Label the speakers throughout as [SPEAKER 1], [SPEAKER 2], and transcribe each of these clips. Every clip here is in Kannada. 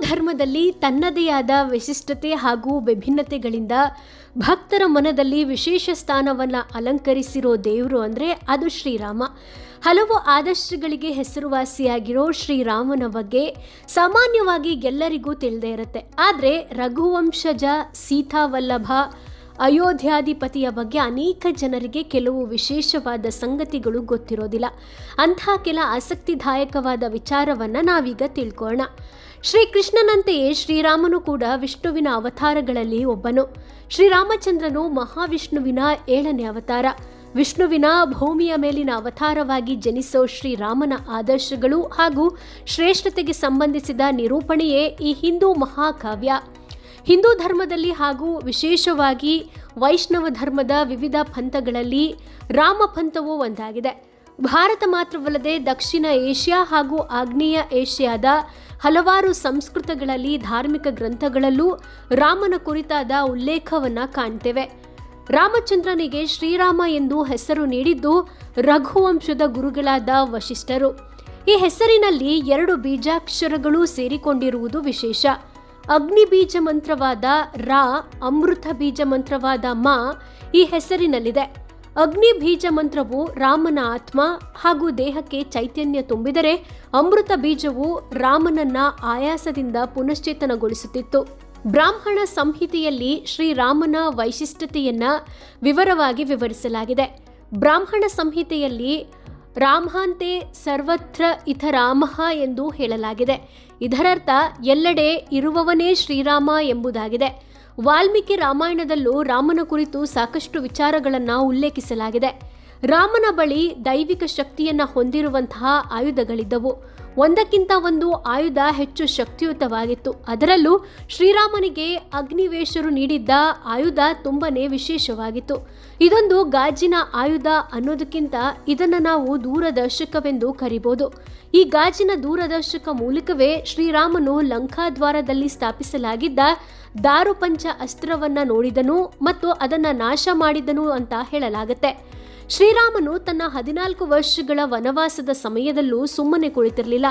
[SPEAKER 1] ಧರ್ಮದಲ್ಲಿ ತನ್ನದೇ ಆದ ವಿಶಿಷ್ಟತೆ ಹಾಗೂ ವಿಭಿನ್ನತೆಗಳಿಂದ ಭಕ್ತರ ಮನದಲ್ಲಿ ವಿಶೇಷ ಸ್ಥಾನವನ್ನು ಅಲಂಕರಿಸಿರೋ ದೇವರು ಅಂದರೆ ಅದು ಶ್ರೀರಾಮ. ಹಲವು ಆದರ್ಶಗಳಿಗೆ ಹೆಸರುವಾಸಿಯಾಗಿರೋ ಶ್ರೀರಾಮನ ಬಗ್ಗೆ ಸಾಮಾನ್ಯವಾಗಿ ಎಲ್ಲರಿಗೂ ತಿಳಿದೇ ಇರುತ್ತೆ. ಆದರೆ ರಘುವಂಶಜ ಸೀತಾವಲ್ಲಭ ಅಯೋಧ್ಯಾಧಿಪತಿಯ ಬಗ್ಗೆ ಅನೇಕ ಜನರಿಗೆ ಕೆಲವು ವಿಶೇಷವಾದ ಸಂಗತಿಗಳು ಗೊತ್ತಿರೋದಿಲ್ಲ. ಅಂತಹ ಕೆಲ ಆಸಕ್ತಿದಾಯಕವಾದ ವಿಚಾರವನ್ನು ನಾವೀಗ ತಿಳ್ಕೊಳ್ಳೋಣ ಶ್ರೀಕೃಷ್ಣನಂತೆಯೇ ಶ್ರೀರಾಮನು ಕೂಡ ವಿಷ್ಣುವಿನ ಅವತಾರಗಳಲ್ಲಿ ಒಬ್ಬನು. ಶ್ರೀರಾಮಚಂದ್ರನು ಮಹಾವಿಷ್ಣುವಿನ ಏಳನೇ ಅವತಾರ. ವಿಷ್ಣುವಿನ ಭೂಮಿಯ ಮೇಲಿನ ಅವತಾರವಾಗಿ ಜನಿಸೋ ಶ್ರೀರಾಮನ ಆದರ್ಶಗಳು ಹಾಗೂ ಶ್ರೇಷ್ಠತೆಗೆ ಸಂಬಂಧಿಸಿದ ನಿರೂಪಣೆಯೇ ಈ ಹಿಂದೂ ಮಹಾಕಾವ್ಯ. ಹಿಂದೂ ಧರ್ಮದಲ್ಲಿ ಹಾಗೂ ವಿಶೇಷವಾಗಿ ವೈಷ್ಣವ ಧರ್ಮದ ವಿವಿಧ ಪಂಥಗಳಲ್ಲಿ ರಾಮ ಪಂಥವು ಒಂದಾಗಿದೆ. ಭಾರತ ಮಾತ್ರವಲ್ಲದೆ ದಕ್ಷಿಣ ಏಷ್ಯಾ ಹಾಗೂ ಆಗ್ನೇಯ ಏಷ್ಯಾದ ಹಲವಾರು ಸಂಸ್ಕೃತಗಳಲ್ಲಿ ಧಾರ್ಮಿಕ ಗ್ರಂಥಗಳಲ್ಲೂ ರಾಮನ ಕುರಿತಾದ ಉಲ್ಲೇಖವನ್ನು ಕಾಣ್ತೇವೆ. ರಾಮಚಂದ್ರನಿಗೆ ಶ್ರೀರಾಮ ಎಂದು ಹೆಸರು ನೀಡಿದ್ದು ರಘುವಂಶದ ಗುರುಗಳಾದ ವಶಿಷ್ಠರು. ಈ ಹೆಸರಿನಲ್ಲಿ ಎರಡು ಬೀಜಾಕ್ಷರಗಳು ಸೇರಿಕೊಂಡಿರುವುದು ವಿಶೇಷ. ಅಗ್ನಿ ಬೀಜ ಮಂತ್ರವಾದ ರಾ, ಅಮೃತ ಬೀಜ ಮಂತ್ರವಾದ ಮಾ ಈ ಹೆಸರಿನಲ್ಲಿದೆ. ಅಗ್ನಿ ಬೀಜ ಮಂತ್ರವು ರಾಮನ ಆತ್ಮ ಹಾಗೂ ದೇಹಕ್ಕೆ ಚೈತನ್ಯ ತುಂಬಿದರೆ ಅಮೃತ ಬೀಜವು ರಾಮನನ್ನ ಆಯಾಸದಿಂದ ಪುನಶ್ಚೇತನಗೊಳಿಸುತ್ತಿತ್ತು. ಬ್ರಾಹ್ಮಣ ಸಂಹಿತೆಯಲ್ಲಿ ಶ್ರೀರಾಮನ ವೈಶಿಷ್ಟ್ಯತೆಯನ್ನ ವಿವರವಾಗಿ ವಿವರಿಸಲಾಗಿದೆ. ಬ್ರಾಹ್ಮಣ ಸಂಹಿತೆಯಲ್ಲಿ ರಾಮಾಂತೆ ಸರ್ವತ್ರ ಇಥ ರಾಮಃ ಎಂದು ಹೇಳಲಾಗಿದೆ. ಇದರರ್ಥ ಎಲ್ಲೆಡೆ ಇರುವವನೇ ಶ್ರೀರಾಮ ಎಂಬುದಾಗಿದೆ. ವಾಲ್ಮೀಕಿ ರಾಮಾಯಣದಲ್ಲೂ ರಾಮನ ಕುರಿತು ಸಾಕಷ್ಟು ವಿಚಾರಗಳನ್ನು ಉಲ್ಲೇಖಿಸಲಾಗಿದೆ. ರಾಮನ ಬಳಿ ದೈವಿಕ ಶಕ್ತಿಯನ್ನು ಹೊಂದಿರುವಂತಹ ಆಯುಧಗಳಿದ್ದವು. ಒಂದಕ್ಕಿಂತ ಒಂದು ಆಯುಧ ಹೆಚ್ಚು ಶಕ್ತಿಯುತವಾಗಿತ್ತು. ಅದರಲ್ಲೂ ಶ್ರೀರಾಮನಿಗೆ ಅಗ್ನಿವೇಶರು ನೀಡಿದ್ದ ಆಯುಧ ತುಂಬನೇ ವಿಶೇಷವಾಗಿತ್ತು. ಇದೊಂದು ಗಾಜಿನ ಆಯುಧ ಅನ್ನೋದಕ್ಕಿಂತ ಇದನ್ನು ನಾವು ದೂರದರ್ಶಕವೆಂದು ಕರಿಬೋದು. ಈ ಗಾಜಿನ ದೂರದರ್ಶಕ ಮೂಲಕವೇ ಶ್ರೀರಾಮನು ಲಂಕಾದ್ವಾರದಲ್ಲಿ ಸ್ಥಾಪಿಸಲಾಗಿದ್ದ ದಾರುಪಂಚ ಅಸ್ತ್ರವನ್ನು ನೋಡಿದನು ಮತ್ತು ಅದನ್ನು ನಾಶ ಮಾಡಿದನು ಅಂತ ಹೇಳಲಾಗುತ್ತೆ. ಶ್ರೀರಾಮನು ತನ್ನ ಹದಿನಾಲ್ಕು ವರ್ಷಗಳ ವನವಾಸದ ಸಮಯದಲ್ಲೂ ಸುಮ್ಮನೆ ಕುಳಿತಿರಲಿಲ್ಲ.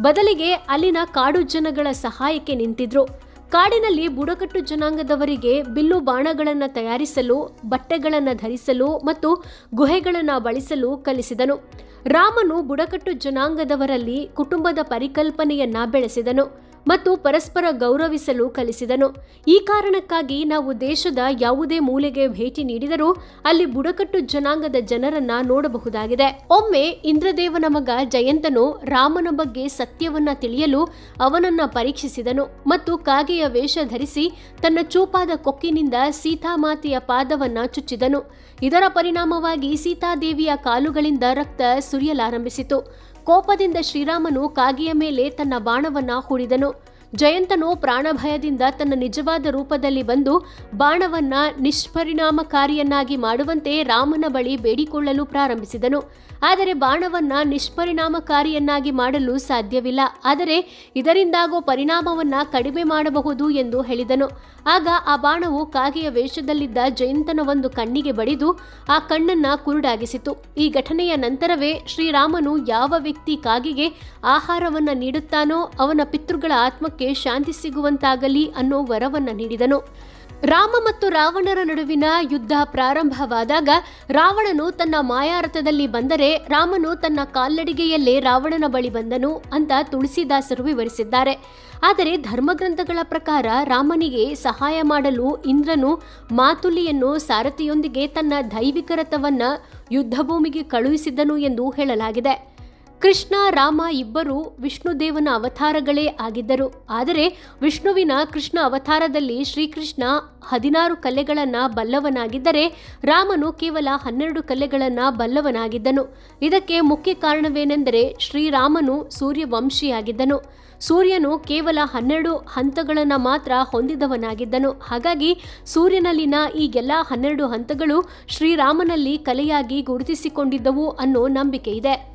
[SPEAKER 1] ಬದಲಿಗೆ ಅಲ್ಲಿನ ಕಾಡು ಜನಗಳ ಸಹಾಯಕ್ಕೆ ನಿಂತಿದ್ರು. ಕಾಡಿನಲ್ಲಿ ಬುಡಕಟ್ಟು ಜನಾಂಗದವರಿಗೆ ಬಿಲ್ಲು ಬಾಣಗಳನ್ನು ತಯಾರಿಸಲು, ಬಟ್ಟೆಗಳನ್ನು ಧರಿಸಲು ಮತ್ತು ಗುಹೆಗಳನ್ನು ಬಳಸಲು ಕಲಿಸಿದನು. ರಾಮನು ಬುಡಕಟ್ಟು ಜನಾಂಗದವರಲ್ಲಿ ಕುಟುಂಬದ ಪರಿಕಲ್ಪನೆಯನ್ನ ಬೆಳೆಸಿದನು. ಮತ್ತು ಪರಸ್ಪರ ಗೌರವಿಸಲು ಕಲಿಸಿದನು. ಈ ಕಾರಣಕ್ಕಾಗಿ ನಾವು ದೇಶದ ಯಾವುದೇ ಮೂಲೆಗೆ ಭೇಟಿ ನೀಡಿದರೂ ಅಲ್ಲಿ ಬುಡಕಟ್ಟು ಜನಾಂಗದ ಜನರನ್ನ ನೋಡಬಹುದಾಗಿದೆ. ಒಮ್ಮೆ ಇಂದ್ರದೇವನ ಮಗ ಜಯಂತನು ರಾಮನ ಬಗ್ಗೆ ಸತ್ಯವನ್ನ ತಿಳಿಯಲು ಅವನನ್ನ ಪರೀಕ್ಷಿಸಿದನು ಮತ್ತು ಕಾಗೆಯ ವೇಷ ಧರಿಸಿ ತನ್ನ ಚೂಪಾದ ಕೊಕ್ಕಿನಿಂದ ಸೀತಾಮಾತೆಯ ಪಾದವನ್ನ ಚುಚ್ಚಿದನು. ಇದರ ಪರಿಣಾಮವಾಗಿ ಸೀತಾದೇವಿಯ ಕಾಲುಗಳಿಂದ ರಕ್ತ ಸುರಿಯಲಾರಂಭಿಸಿತು. ಕೋಪದಿಂದ ಶ್ರೀರಾಮನು ಕಾಗೆಯ ಮೇಲೆ ತನ್ನ ಬಾಣವನ್ನ ಹೂಡಿದನು. ಜಯಂತನು ಪ್ರಾಣಭಯದಿಂದ ತನ್ನ ನಿಜವಾದ ರೂಪದಲ್ಲಿ ಬಂದು ಬಾಣವನ್ನ ನಿಷ್ಪರಿಣಾಮಕಾರಿಯನ್ನಾಗಿ ಮಾಡುವಂತೆ ರಾಮನ ಬಳಿ ಬೇಡಿಕೊಳ್ಳಲು ಪ್ರಾರಂಭಿಸಿದನು. ಆದರೆ ಬಾಣವನ್ನ ನಿಷ್ಪರಿಣಾಮಕಾರಿಯನ್ನಾಗಿ ಮಾಡಲು ಸಾಧ್ಯವಿಲ್ಲ. ಆದರೆ ಇದರಿಂದಾಗೋ ಪರಿಣಾಮವನ್ನ ಕಡಿಮೆ ಮಾಡಬಹುದು ಎಂದು ಹೇಳಿದನು. ಆಗ ಆ ಬಾಣವು ಕಾಗೆಯ ವೇಷದಲ್ಲಿದ್ದ ಜಯಂತನ ಒಂದು ಕಣ್ಣಿಗೆ ಬಡಿದು ಆ ಕಣ್ಣನ್ನ ಕುರುಡಾಗಿಸಿತು. ಈ ಘಟನೆಯ ನಂತರವೇ ಶ್ರೀರಾಮನು ಯಾವ ವ್ಯಕ್ತಿ ಕಾಗೆಗೆ ಆಹಾರವನ್ನ ನೀಡುತ್ತಾನೋ ಅವನ ಪಿತೃಗಳ ಆತ್ಮಕ್ಕೆ ಶಾಂತಿ ಸಿಗುವಂತಾಗಲಿ ಅನ್ನೋ ವರವನ್ನ ನೀಡಿದನು. ರಾಮ ಮತ್ತು ರಾವಣರ ನಡುವಿನ ಯುದ್ಧ ಪ್ರಾರಂಭವಾದಾಗ ರಾವಣನು ತನ್ನ ಮಾಯಾರಥದಲ್ಲಿ ಬಂದರೆ ರಾಮನು ತನ್ನ ಕಾಲ್ನಡಿಗೆಯಲ್ಲೇ ರಾವಣನ ಬಳಿ ಬಂದನು ಅಂತ ತುಳಸಿದಾಸರು ವಿವರಿಸಿದ್ದಾರೆ. ಆದರೆ ಧರ್ಮಗ್ರಂಥಗಳ ಪ್ರಕಾರ ರಾಮನಿಗೆ ಸಹಾಯ ಮಾಡಲು ಇಂದ್ರನು ಮಾತುಲಿಯನ್ನು ಸಾರಥಿಯೊಂದಿಗೆ ತನ್ನ ದೈವಿಕ ರಥವನ್ನು ಯುದ್ಧಭೂಮಿಗೆ ಕಳುಹಿಸಿದ್ದನು ಎಂದು ಹೇಳಲಾಗಿದೆ. ಕೃಷ್ಣ, ರಾಮ ಇಬ್ಬರು ವಿಷ್ಣುದೇವನ ಅವತಾರಗಳೇ ಆಗಿದ್ದರು. ಆದರೆ ವಿಷ್ಣುವಿನ ಕೃಷ್ಣ ಅವತಾರದಲ್ಲಿ ಶ್ರೀಕೃಷ್ಣ ಹದಿನಾರು ಕಲೆಗಳನ್ನು ಬಲ್ಲವನಾಗಿದ್ದರೆ ರಾಮನು ಕೇವಲ ಹನ್ನೆರಡು ಕಲೆಗಳನ್ನು ಬಲ್ಲವನಾಗಿದ್ದನು. ಇದಕ್ಕೆ ಮುಖ್ಯ ಕಾರಣವೇನೆಂದರೆ ಶ್ರೀರಾಮನು ಸೂರ್ಯವಂಶಿಯಾಗಿದ್ದನು. ಸೂರ್ಯನು ಕೇವಲ ಹನ್ನೆರಡು ಹಂತಗಳನ್ನು ಮಾತ್ರ ಹೊಂದಿದವನಾಗಿದ್ದನು. ಹಾಗಾಗಿ ಸೂರ್ಯನಲ್ಲಿನ ಈ ಎಲ್ಲ ಹನ್ನೆರಡು ಹಂತಗಳು ಶ್ರೀರಾಮನಲ್ಲಿ ಕಲೆಯಾಗಿ ಗುರುತಿಸಿಕೊಂಡಿದ್ದವು ಅನ್ನೋ ನಂಬಿಕೆ ಇದೆ